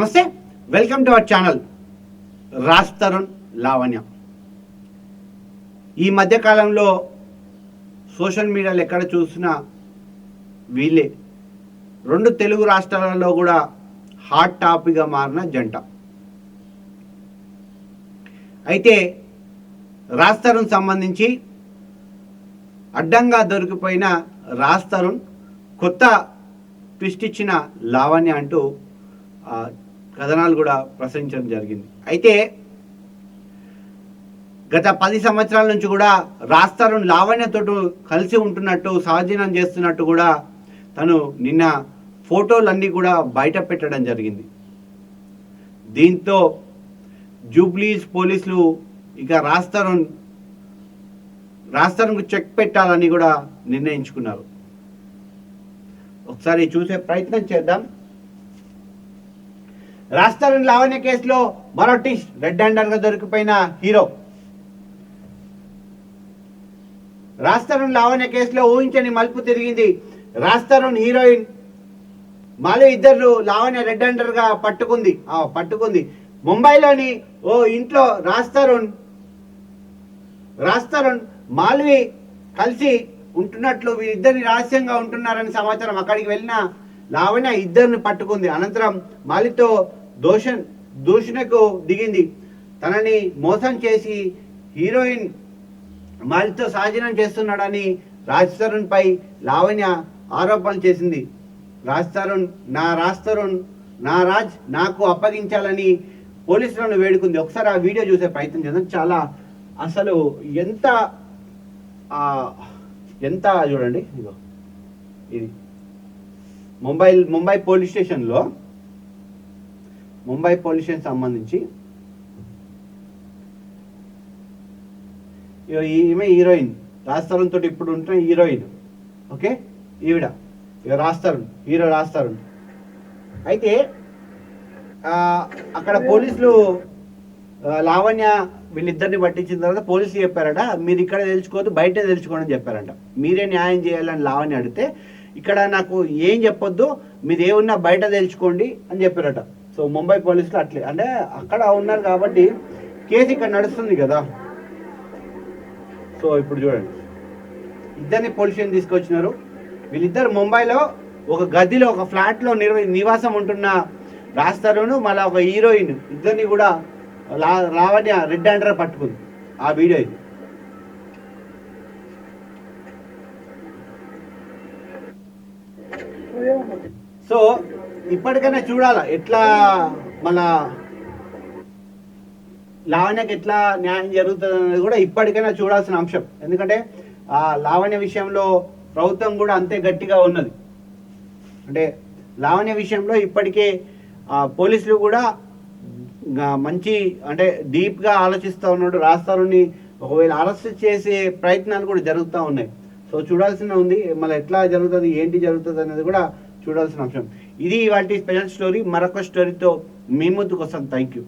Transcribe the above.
నమస్తే welcome to our channel Raj Tarun Lavanya. ఈ మధ్యకాలంలో సోషల్ మీడియాలో ఎక్కడ చూసినా వీళ్ళే. రెండు తెలుగు రాష్ట్రాలలో కూడా హాట్ టాపిక్గా మారిన జంట. అయితే రాజ్ తరుణ్ సంబంధించి అడ్డంగా దొరికిపోయిన రాజ్ తరుణ్ కొత్త ట్విస్ట్ ఇచ్చిన లావణ్య అంటూ కథనాలు కూడా ప్రసరించడం జరిగింది. అయితే గత పది సంవత్సరాల నుంచి కూడా రాస్తారుని తరుణ్ లావణ్యతో కలిసి ఉంటున్నట్టు సహజీవనం చేస్తున్నట్టు కూడా తను నిన్న ఫోటోలన్నీ కూడా బయట పెట్టడం జరిగింది. దీంతో జూబ్లీస్ పోలీసులు ఇక రాస్తారుని తరుణ్ తరుణ్కు చెక్ పెట్టాలని కూడా నిర్ణయించుకున్నారు. ఒకసారి చూసే ప్రయత్నం చేద్దాం. రాజ్ తరుణ్ లావణ్య కేసులో మరో టిష్ రెడ్ హ్యాండర్గా దొరికిపోయిన హీరో. రాజ్ తరుణ్ లావణ్య కేసులో ఊహించని మలుపు తిరిగింది రాజ్ తరుణ్ హీరోయిన్. మాలో ఇద్దరు లావణ్య రెడ్ హ్యాండర్గా పట్టుకుంది. ఆ, పట్టుకుంది. ముంబైలోని ఓ ఇంట్లో రాజ్ తరుణ్ రాజ్ తరుణ్ మాల్వి కలిసి ఉంటున్నట్లు వీరిద్దరిని రహస్యంగా ఉంటున్నారని సమాచారం అక్కడికి వెళ్ళిన లావణ్య ఇద్దరిని పట్టుకుంది. అనంతరం మాలితో దోష దూషణకు దిగింది. తనని మోసం చేసి హీరోయిన్ మాలితో సహజనం చేస్తున్నాడని రాజ్ తరుణ్పై లావణ్య ఆరోపణలు చేసింది. రాజ్ తరుణ్ నా రాజ్ తరుణ్ నా రాజ్ నాకు అప్పగించాలని పోలీసులను వేడుకుంది. ఒకసారి ఆ వీడియో చూసే ప్రయత్నం చేద్దాం. చాలా అసలు ఎంత ఎంత చూడండి. ఇదిగో. ఇది. ముంబై ముంబై పోలీస్ స్టేషన్లో ముంబై పొల్యూషన్ సంబంధించి. ఇగో ఈమె హీరోయిన్ రాజ్ తోటి ఇప్పుడు ఉంటున్న హీరోయిన్. ఓకే? ఈవిడ. ఇక రాస్తారు హీరో రాస్తారు అయితే అక్కడ పోలీసులు లావణ్య వీళ్ళిద్దరిని పట్టించిన తర్వాత పోలీసులు చెప్పారట మీరు ఇక్కడ తెలుసుకోవద్దు బయటే తెలుసుకోండి అని చెప్పారంట. మీరే న్యాయం చేయాలని లావణ్య అడిగితే ఇక్కడ నాకు ఏం చెప్పొద్దు మీరు ఏమున్నా బయట తెలుసుకోండి అని చెప్పారట. సో ముంబై పోలీసులు అట్లే. అంటే అక్కడ ఉన్నారు కాబట్టి కేసు ఇక్కడ నడుస్తుంది కదా. సో ఇప్పుడు చూడండి. ఇద్దరిని పోలీస్ స్టేషన్ తీసుకొచ్చినారు. వీళ్ళిద్దరు ముంబైలో ఒక గదిలో ఒక ఫ్లాట్లో నిర్వ నివాసం ఉంటున్న రాస్తారును మళ్ళీ ఒక హీరోయిన్ ఇద్దరిని కూడా లా లావణ్య రెడ్ హ్యాండర్ పట్టుకుంది. ఆ వీడియో ఇది. సో ఇప్పటికైనా చూడాలా? ఎట్లా మన లావణ్యకి ఎట్లా న్యాయం జరుగుతుంది అనేది కూడా ఇప్పటికైనా చూడాల్సిన అంశం. ఎందుకంటే ఆ లావణ్య విషయంలో ప్రభుత్వం కూడా అంతే గట్టిగా ఉన్నది. అంటే లావణ్య విషయంలో ఇప్పటికే ఆ, పోలీసులు కూడా మంచి అంటే డీప్గా ఆలోచిస్తూ ఉన్నాడు రాస్తారని ఒకవేళ అరెస్ట్ చేసే ప్రయత్నాలు కూడా జరుగుతూ ఉన్నాయి. సో చూడాల్సిన ఉంది మళ్ళీ ఎట్లా జరుగుతుంది ఏంటి జరుగుతుంది అనేది కూడా చూడాల్సిన అంశం. ఇది వాటి స్పెషల్ స్టోరీ. మరొక స్టోరీతో మీ ముందుకు వస్తాం. Thank you